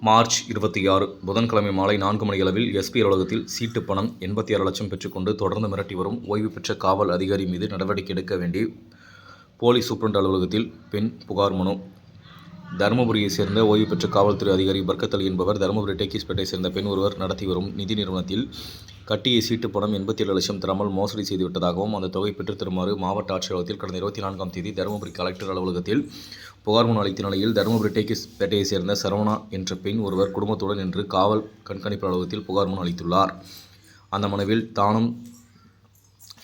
March இருபத்தி ஆறு புதன்கிழமை மாலை நான்கு மணி அளவில் எஸ்பி அலுவலகத்தில் சீட்டு பணம் எண்பத்தி ஆறு லட்சம் பெற்றுக்கொண்டு தொடர்ந்து மிரட்டி வரும் ஓய்வு பெற்ற காவல் அதிகாரி மீது நடவடிக்கை எடுக்க வேண்டி போலீஸ் சூப்பரண்ட் அலுவலகத்தில் பெண் புகார் மனு. தருமபுரியைச் சேர்ந்த ஓய்வு பெற்ற காவல்துறை அதிகாரி பர்கத்தலி என்பவர் தருமபுரி டேக்கிஸ்பேட்டை சேர்ந்த பெண் ஒருவர் நடத்தி வரும் நிதி நிறுவனத்தில் கட்டிய சீட்டு பணம் எண்பத்தி ஏழு லட்சம் தராமல் மோசடி செய்துவிட்டதாகவும் அந்த தொகை பெற்று தருமாறு மாவட்ட ஆட்சியர் கடந்த இருபத்தி நான்காம் தேதி தருமபுரி கலெக்டர் அலுவலகத்தில் புகார் மனு அளித்த நிலையில் தருமபுரி டேக்கிஸ்பேட்டையைச் சேர்ந்த சரவணா என்ற பெண் ஒருவர் குடும்பத்துடன் இன்று காவல் கண்காணிப்பு அலுவலகத்தில் புகார் மனு அளித்துள்ளார். அந்த மனுவில் தானும்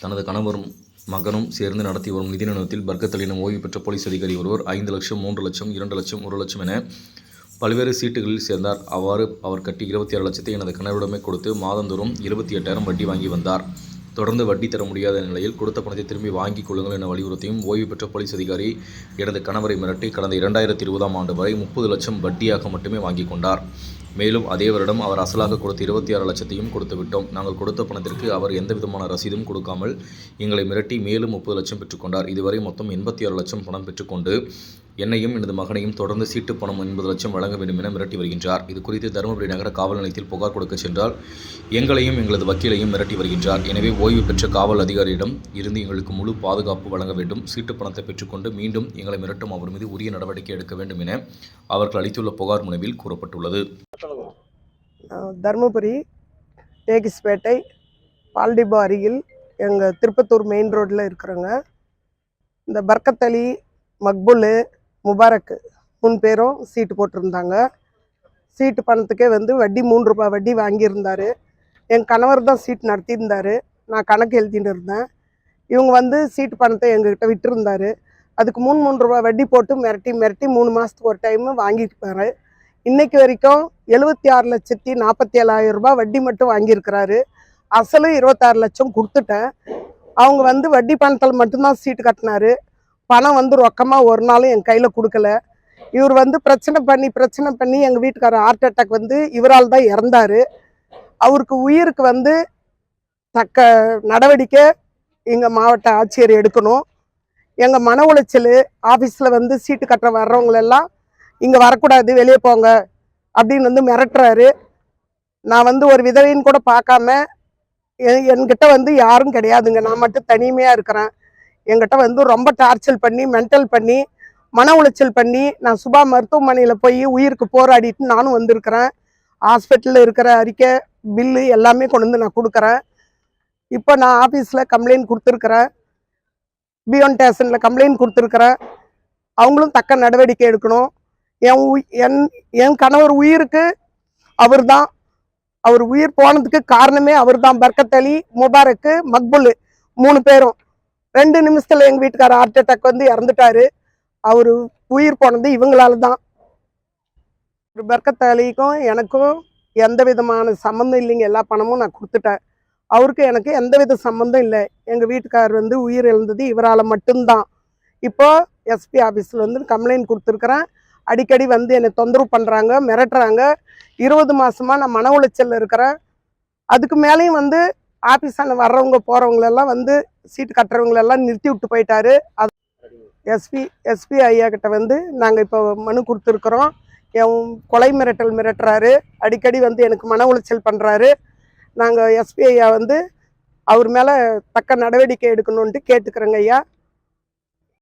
தனது கணவரும் மகனும் சேர்ந்து நடத்தி வரும் நிதி நிறுவனத்தில் பர்கத் எனும் ஓய்வு பெற்ற போலீஸ் அதிகாரி ஒருவர் ஐந்து லட்சம் மூன்று லட்சம் இரண்டு லட்சம் ஒரு லட்சம் என பல்வேறு சீட்டுகளில் சேர்ந்தார். அவ்வாறு அவர் கட்டி இருபத்தி ஆறு லட்சத்தை எனது கணவரிடமே கொடுத்து மாதந்தோறும் இருபத்தி எட்டாயிரம் வட்டி வாங்கி வந்தார். தொடர்ந்து வட்டி தர முடியாத நிலையில் கொடுத்த பணத்தை திரும்பி வாங்கிக் கொள்ளுங்கள் என வலியுறுத்தியும் ஓய்வு பெற்ற போலீஸ் அதிகாரி எனது கணவரை மிரட்டி கடந்த இரண்டாயிரத்தி இருபதாம் ஆண்டு வரை முப்பது லட்சம் வட்டியாக மட்டுமே வாங்கிக் கொண்டார். மேலும் அதே வருடம் அவர் அசலாக கொடுத்த இருபத்தி ஆறு லட்சத்தையும் கொடுத்து விட்டோம். நாங்கள் கொடுத்த பணத்திற்கு அவர் எந்த விதமான ரசீதும் கொடுக்காமல் எங்களை மிரட்டி மேலும் முப்பது லட்சம் பெற்றுக்கொண்டார் இதுவரை மொத்தம் எண்பத்தி ஆறு லட்சம் பணம் பெற்றுக்கொண்டு என்னையும் எனது மகனையும் தொடர்ந்து சீட்டு பணம் எண்பது லட்சம் வழங்க வேண்டும் என மிரட்டி வருகின்றார். இது குறித்து தருமபுரி நகர காவல் நிலையத்தில் புகார் கொடுக்க சென்றால் எங்களையும் எங்களது வக்கீலையும் மிரட்டி வருகின்றார். எனவே ஓய்வு பெற்ற காவல் அதிகாரியிடம் இருந்து எங்களுக்கு முழு பாதுகாப்பு வழங்க வேண்டும். சீட்டு பணத்தை பெற்றுக்கொண்டு மீண்டும் எங்களை மிரட்டும் அவர் மீது உரிய நடவடிக்கை எடுக்க வேண்டும் என அவர்கள் அளித்துள்ள புகார் மனுவில் கூறப்பட்டுள்ளது. தருமபுரி டேகிஸ்பேட்டை பால்டிபோ அருகில் எங்கள் திருப்பத்தூர் மெயின் ரோட்டில் இருக்கிறோங்க. இந்த பர்கத்தலி மக்புல்லு மக்புல் முபாரக் மூணு பேரும் சீட்டு போட்டிருந்தாங்க. சீட்டு பணத்துக்கே வந்து வட்டி மூணு ரூபாய் வட்டி வாங்கியிருந்தார். என் கணவர் தான் சீட் நடத்தியிருந்தார். நான் கணக்கு எழுதிட்டு இருந்தேன். இவங்க வந்து சீட்டு பணத்தை எங்ககிட்ட விட்டுருந்தாரு. அதுக்கு மூணு மூணு ரூபாய் வட்டி போட்டு மிரட்டி மிரட்டி மூணு மாதத்துக்கு ஒரு டைமு வாங்கிட்டு போகிறேன் இன்னைக்கு வரைக்கும் எழுபத்தி ஆறு லட்சத்தி நாற்பத்தி ஏழாயிரம் ரூபாய் வட்டி மட்டும் வாங்கியிருக்கிறாரு. அசலும் இருபத்தாறு லட்சம் கொடுத்துட்டேன். அவங்க வந்து வட்டி பணத்தில் மட்டும்தான் சீட்டு கட்டினாரு. பணம் வந்து ரொக்கமாக ஒரு நாளும் என் கையில் கொடுக்கல. இவர் வந்து பிரச்சனை பண்ணி பிரச்சனை பண்ணி எங்கள் வீட்டுக்காரர் ஹார்ட் அட்டாக் வந்து இவரால் தான் இறந்தார். அவருக்கு உயிருக்கு வந்து தக்க நடவடிக்கை எங்கள் மாவட்ட ஆட்சியர் எடுக்கணும். எங்கள் மன உளைச்சல் ஆஃபீஸில் வந்து சீட்டு கட்டுற வர்றவங்களெல்லாம் இங்கே வரக்கூடாது வெளியே போங்க அப்படின்னு வந்து மிரட்டுறாரு. நான் வந்து ஒரு விதவைன்னு கூட பார்க்காம எ- என்கிட்ட வந்து யாரும் கிடையாதுங்க. நான் மட்டும் தனிமையாக இருக்கிறேன். என்கிட்ட வந்து ரொம்ப டார்ச்சர் பண்ணி மென்டல் பண்ணி மன உளைச்சல் பண்ணி நான் சுபா மருத்துவமனையில் போய் உயிருக்கு போராடிட்டு நானும் வந்திருக்கிறேன். ஹாஸ்பிட்டலில் இருக்கிற அறிக்கை பில்லு எல்லாமே கொண்டு வந்து நான் கொடுக்குறேன். இப்போ நான் ஆஃபீஸில் கம்ப்ளைண்ட் கொடுத்துருக்குறேன். பியோன் ஸ்டேஷனில் கம்ப்ளைண்ட் கொடுத்துருக்குறேன். அவங்களும் தக்க நடவடிக்கை எடுக்கணும். என் என் என் கணவர் உயிருக்கு அவர் தான் அவர் உயிர் போனதுக்கு காரணமே அவர் தான் பர்கத் முபாரக்கு மக்புல் மூணு பேரும். ரெண்டு நிமிஷத்தில் எங்கள் வீட்டுக்காரர் ஹார்ட் அட்டாக் வந்து இறந்துட்டாரு. அவர் உயிர் போனது இவங்களால தான் பர்கத்தலிக்கும் எனக்கும் எந்த விதமான சம்மந்தம் இல்லைங்க. எல்லா பணமும் நான் கொடுத்துட்டேன். அவருக்கு எனக்கு எந்த வித சம்மந்தம் இல்லை. எங்கள் வீட்டுக்காரர் வந்து உயிர் இழந்தது இவரால் மட்டும்தான். இப்போ எஸ்பி ஆஃபீஸில் வந்து கம்ப்ளைண்ட் கொடுத்துருக்குறேன். அடிக்கடி வந்து என்னை தொந்தரவு பண்ணுறாங்க மிரட்டுறாங்க. இருபது மாதமாக நான் மன உளைச்சலில் இருக்கிறேன். அதுக்கு மேலேயும் வந்து ஆஃபீஸான வர்றவங்க போகிறவங்களெல்லாம் வந்து சீட்டு கட்டுறவங்களெல்லாம் நிறுத்தி விட்டு போயிட்டாரு. அது எஸ்பி எஸ்பி ஐயா கிட்ட வந்து நாங்கள் இப்போ மனு கொடுத்துருக்குறோம். என் கொலை மிரட்டல் மிரட்டுறாரு. அடிக்கடி வந்து எனக்கு மன உளைச்சல் பண்ணுறாரு நாங்கள் எஸ்பி ஐயா வந்து அவர் மேலே தக்க நடவடிக்கை எடுக்கணுன்ட்டு கேட்டுக்கிறோங்க ஐயா.